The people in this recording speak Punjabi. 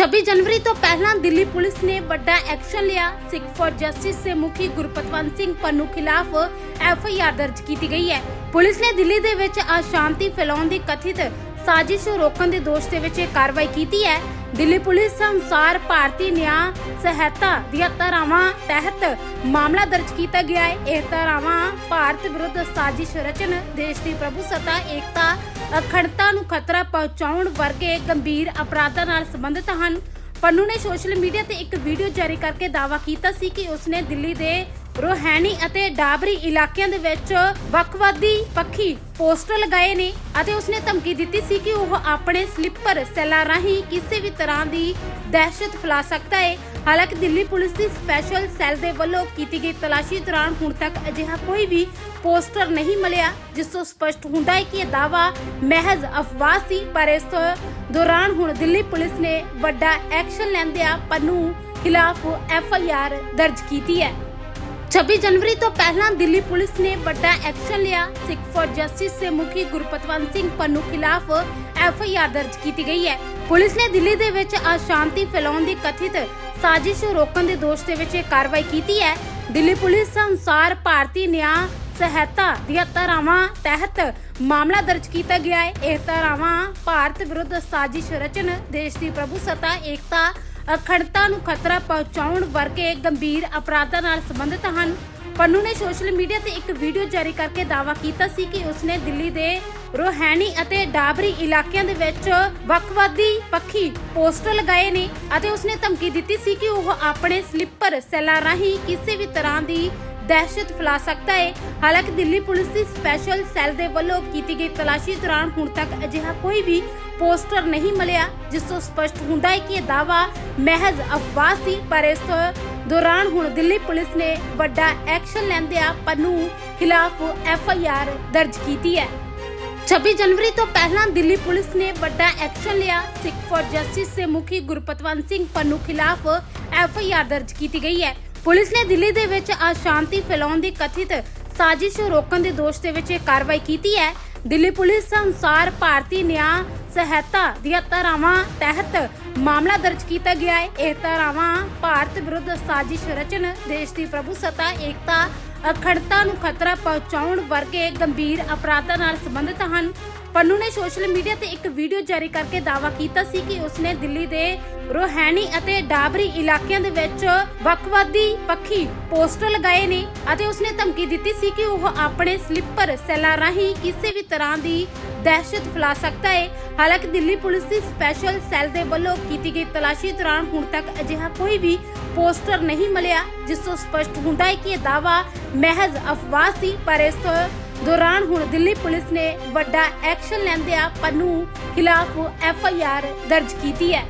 26 ਜਨਵਰੀ ਤੋਂ ਪਹਿਲਾਂ ਦਿੱਲੀ ਪੁਲਿਸ ਨੇ ਵੱਡਾ ਐਕਸ਼ਨ ਲਿਆ ਸਿੱਖ ਫॉर ਜਸਟਿਸ ਦੇ ਮੁਖੀ ਗੁਰਪਤਵੰਤ ਸਿੰਘ ਪੰਨੂ ਖਿਲਾਫ ਐਫ ਆਈ ਆਰ ਦਰਜ ਕੀਤੀ ਗਈ ਹੈ ਪੁਲਿਸ ਨੇ ਦਿੱਲੀ ਦੇ ਵਿੱਚ ਅਸ਼ਾਂਤੀ ਫੈਲਾਉਣ ਦੀ ਕਥਿਤ ਸਾਜ਼ਿਸ਼ ਰੋਕਣ ਦੇ ਦੋਸ਼ ਦੇ ਵਿੱਚ ਇਹ ਕਾਰਵਾਈ ਕੀਤੀ ਹੈ ਦਿੱਲੀ ਪੁਲਿਸ ਅਨੁਸਾਰ ਭਾਰਤੀ ਨਿਆਂ ਸਹਾਇਤਾ ਦੀਆਂ ਧਾਰਾਵਾਂ ਤਹਿਤ ਮਾਮਲਾ ਦਰਜ ਕੀਤਾ ਗਿਆ ਹੈ ਇਹ ਧਾਰਾਵਾਂ ਭਾਰਤ ਵਿਰੁੱਧ ਸਾਜ਼ਿਸ਼ ਰਚਨ ਦੇਸ਼ ਦੀ ਪ੍ਰਭੂਸੱਤਾ ਏਕਤਾ ਅਖੰਡਤਾ ਨੂੰ ਖਤਰਾ ਪਹੁੰਚਾਉਣ ਵਰਗੇ ਗੰਭੀਰ ਅਪਰਾਧਾਂ ਨਾਲ ਸੰਬੰਧਿਤ ਹਨ। ਪੰਨੂ ਨੇ ਸੋਸ਼ਲ ਮੀਡੀਆ ਤੇ ਇੱਕ ਵੀਡੀਓ ਜਾਰੀ ਕਰਕੇ ਦਾਅਵਾ ਕੀਤਾ ਸੀ ਕਿ ਉਸਨੇ ਦਿੱਲੀ ਦੇ ਰੋਹੈਣੀ ਅਤੇ ਡਾਬਰੀ ਇਲਾਕਿਆਂ ਦੇ ਵਿੱਚ ਵੱਖਵਾਦੀ ਪੱਖੀ ਪੋਸਟਰ ਲਗਾਏ ਨੇ ਅਤੇ ਉਸਨੇ ਧਮਕੀ ਦਿੱਤੀ ਸੀ ਕਿ ਉਹ ਆਪਣੇ ਸਲਿੱਪਰ ਸੈੱਲਾਂ ਰਾਹੀਂ ਕਿਸੇ ਵੀ ਤਰ੍ਹਾਂ ਦੀ ਦਹਿਸ਼ਤ ਫੈਲਾ ਸਕਦਾ ਹੈ। ਹਾਲਾਂਕਿ ਦਿੱਲੀ ਪੁਲਿਸ ਦੀ ਸਪੈਸ਼ਲ ਸੈੱਲ ਦੇ ਵੱਲੋਂ ਕੀਤੀ ਗਈ ਤਲਾਸ਼ੀ ਦੌਰਾਨ ਹੁਣ ਤੱਕ ਅਜਿਹਾ ਕੋਈ ਵੀ ਪੋਸਟਰ ਨਹੀਂ ਮਿਲਿਆ, ਜਿਸ ਤੋਂ ਸਪਸ਼ਟ ਹੁੰਦਾ ਹੈ ਕਿ ਇਹ ਦਾਅਵਾ ਮਹਿਜ਼ ਅਫਵਾਹ ਸੀ, ਪਰ ਇਸ ਦੌਰਾਨ ਹੁਣ ਦਿੱਲੀ ਪੁਲਿਸ ਨੇ ਵੱਡਾ ਐਕਸ਼ਨ ਲੈਂਦਿਆਂ ਪੰਨੂ ਖਿਲਾਫ ਐਫ ਆਈ ਆਰ ਦਰਜ ਕੀਤੀ ਹੈ। 26 ਜਨਵਰੀ ਤੋਂ ਪਹਿਲਾਂ ਦਿੱਲੀ ਪੁਲਿਸ ਨੇ ਵੱਡਾ ਐਕਸ਼ਨ ਲਿਆ ਸਿੱਖ ਫॉर ਜਸਟਿਸ ਦੇ ਮੁਖੀ ਗੁਰਪਤਵੰਤ ਸਿੰਘ ਪੰਨੂ ਖਿਲਾਫ ਐਫ ਆਈ ਆਰ ਦਰਜ ਕੀਤੀ ਗਈ ਹੈ ਪੁਲਿਸ ਨੇ ਦਿੱਲੀ ਦੇ ਵਿੱਚ ਅਸ਼ਾਂਤੀ ਫੈਲਾਉਣ ਦੀ ਕਥਿਤ ਸਾਜ਼ਿਸ਼ ਰੋਕਣ ਦੇ ਦੋਸ਼ ਦੇ ਵਿੱਚ ਇਹ ਕਾਰਵਾਈ ਕੀਤੀ ਹੈ ਦਿੱਲੀ ਪੁਲਿਸ ਅਨੁਸਾਰ ਭਾਰਤੀ ਨਿਆਂ ਸਹਾਇਤਾ ਦੀਆਂ ਧਾਰਾਵਾਂ ਤਹਿਤ ਮਾਮਲਾ ਦਰਜ ਕੀਤਾ ਗਿਆ ਹੈ ਇਹ ਧਾਰਾਵਾਂ ਭਾਰਤ ਵਿਰੁੱਧ ਸਾਜ਼ਿਸ਼ ਰਚਨ ਦੇਸ਼ ਦੀ ਪ੍ਰਭੂਸੱਤਾ ਏਕਤਾ ਅਖੰਡਤਾ ਨੂੰ ਖਤਰਾ ਪਹੁੰਚਾਉਣ ਵਰਗੇ ਗੰਭੀਰ ਅਪਰਾਧਾਂ ਨਾਲ ਸੰਬੰਧਿਤ ਹਨ। ਪੰਨੂ ਨੇ ਸੋਸ਼ਲ ਮੀਡੀਆ ਤੇ ਇੱਕ ਵੀਡੀਓ ਜਾਰੀ ਕਰਕੇ ਦਾਅਵਾ ਕੀਤਾ ਸੀ ਕਿ ਉਸਨੇ ਦਿੱਲੀ ਦੇ ਰੋਹੈਣੀ ਅਤੇ ਡਾਬਰੀ ਇਲਾਕਿਆਂ ਦੇ ਵਿੱਚ ਵੱਖਵਾਦੀ ਪੱਖੀ ਪੋਸਟਰ ਲਗਾਏ ਨੇ ਅਤੇ ਉਸਨੇ ਧਮਕੀ ਦਿੱਤੀ ਸੀ ਕਿ ਉਹ ਆਪਣੇ ਸਲਿੱਪਰ ਸੈਲਾਂ ਰਾਹੀਂ ਕਿਸੇ ਵੀ ਤਰ੍ਹਾਂ ਦੀ ਦਹਿਸ਼ਤ ਫੈਲਾ ਸਕਦਾ ਹੈ ਹਾਲਾਂਕਿ ਦਿੱਲੀ ਪੁਲਿਸ ਦੀ ਸਪੈਸ਼ਲ ਸੈੱਲ ਦੇ ਵੱਲੋਂ ਕੀਤੀ ਗਈ ਤਲਾਸ਼ੀ ਦੌਰਾਨ ਹੁਣ ਤੱਕ ਅਜਿਹਾ ਕੋਈ ਵੀ ਪੋਸਟਰ ਨਹੀਂ ਮਿਲਿਆ ਜਿਸ ਤੋਂ ਸਪਸ਼ਟ ਹੁੰਦਾ ਹੈ ਕਿ ਇਹ ਦਾਅਵਾ ਮਹਿਜ਼ ਅਫਵਾਹ ਸੀ ਪਰ ਇਸ ਤੋਂ ਦੌਰਾਨ ਹੁਣ ਦਿੱਲੀ ਪੁਲਿਸ ਨੇ ਵੱਡਾ ਐਕਸ਼ਨ ਲੈਂਦਿਆਂ ਪੰਨੂ ਖਿਲਾਫ ਐਫ ਆਈ ਆਰ ਦਰਜ ਕੀਤੀ ਹੈ 26 ਜਨਵਰੀ ਤੋਂ ਪਹਿਲਾਂ ਦਿੱਲੀ ਪੁਲਿਸ ਨੇ ਵੱਡਾ ਐਕਸ਼ਨ ਲਿਆ ਸਿੱਖ ਫॉर ਜਸਟਿਸ ਦੇ ਮੁਖੀ ਗੁਰਪਤਵੰਤ ਸਿੰਘ ਪੰਨੂ ਖਿਲਾਫ ਐਫ ਆਈ ਆਰ ਦਰਜ ਕੀਤੀ ਗਈ ਹੈ ਪੁਲਿਸ ਨੇ ਦਿੱਲੀ ਦੇ ਵਿੱਚ ਅਸ਼ਾਂਤੀ ਫੈਲਾਉਣ ਦੀ ਕਥਿਤ ਸਾਜ਼ਿਸ਼ ਰੋਕਣ ਦੇ ਦੋਸ਼ ਦੇ ਵਿੱਚ ਇਹ ਕਾਰਵਾਈ ਕੀਤੀ ਹੈ। ਦਿੱਲੀ ਪੁਲਿਸ ਅਨੁਸਾਰ ਭਾਰਤੀ ਨਿਆਂ ਸਹਾਇਤਾ ਦੀਆਂ ਧਾਰਾਵਾਂ ਤਹਿਤ ਮਾਮਲਾ ਦਰਜ ਕੀਤਾ ਗਿਆ ਹੈ। ਇਹ ਧਾਰਾਵਾਂ ਭਾਰਤ ਵਿਰੁੱਧ ਸਾਜ਼ਿਸ਼ ਰਚਨ ਦੇਸ਼ ਦੀ ਪ੍ਰਭੂਸੱਤਾ ਏਕਤਾ ਅਖੰਡਤਾ ਨੂੰ ਖਤਰਾ ਪਹੁੰਚਾਉਣ ਵਰਗੇ ਗੰਭੀਰ ਅਪਰਾਧਾਂ ਨਾਲ ਸੰਬੰਧਿਤ ਹਨ। ਪੰਨੂ ਨੇ ਸੋਸ਼ਲ ਮੀਡੀਆ ਤੇ ਇੱਕ ਵੀਡੀਓ ਜਾਰੀ ਕਰਕੇ ਦਾਅਵਾ ਕੀਤਾ ਸੀ ਕਿ ਉਸਨੇ ਦਿੱਲੀ ਦੇ ਰੋਹੈਣੀ ਅਤੇ ਡਾਬਰੀ ਇਲਾਕਿਆਂ ਦੇ ਵਿੱਚ ਵੱਖਵਾਦੀ ਪੱਖੀ ਪੋਸਟਰ ਲਗਾਏ ਨੇ ਅਤੇ ਉਸਨੇ ਧਮਕੀ ਦਿੱਤੀ ਸੀ ਕਿ ਉਹ ਆਪਣੇ ਸਲਿੱਪਰ ਸੈਲਾਂ ਰਾਹੀਂ ਕਿਸੇ ਵੀ ਤਰ੍ਹਾਂ ਦੀ ਦਹਿਸ਼ਤ ਫੈਲਾ ਸਕਦਾ ਹੈ। ਹਾਲਾਂਕਿ ਦਿੱਲੀ ਪੁਲਿਸ ਦੀ ਸਪੈਸ਼ਲ ਸੈੱਲ ਦੇ ਵੱਲੋਂ ਕੀਤੀ ਗਈ ਤਲਾਸ਼ੀ ਦੌਰਾਨ ਹੁਣ ਤੱਕ ਅਜਿਹਾ ਕੋਈ ਵੀ ਪੋਸਟਰ ਨਹੀਂ ਮਿਲਿਆ, ਜਿਸ ਤੋਂ ਸਪਸ਼ਟ ਹੁੰਦਾ ਹੈ ਕਿ ਇਹ ਦਾਅਵਾ ਮਹਿਜ਼ ਅਫਵਾਹ ਸੀ, ਪਰ ਇਸ ਤੋਂ ਦੌਰਾਨ ਹੁਣ ਦਿੱਲੀ ਪੁਲਿਸ ਨੇ ਵੱਡਾ ਐਕਸ਼ਨ ਲੈਂਦਿਆਂ ਪੰਨੂ ਖਿਲਾਫ ਐਫ ਆਈ ਆਰ ਦਰਜ ਕੀਤੀ ਹੈ।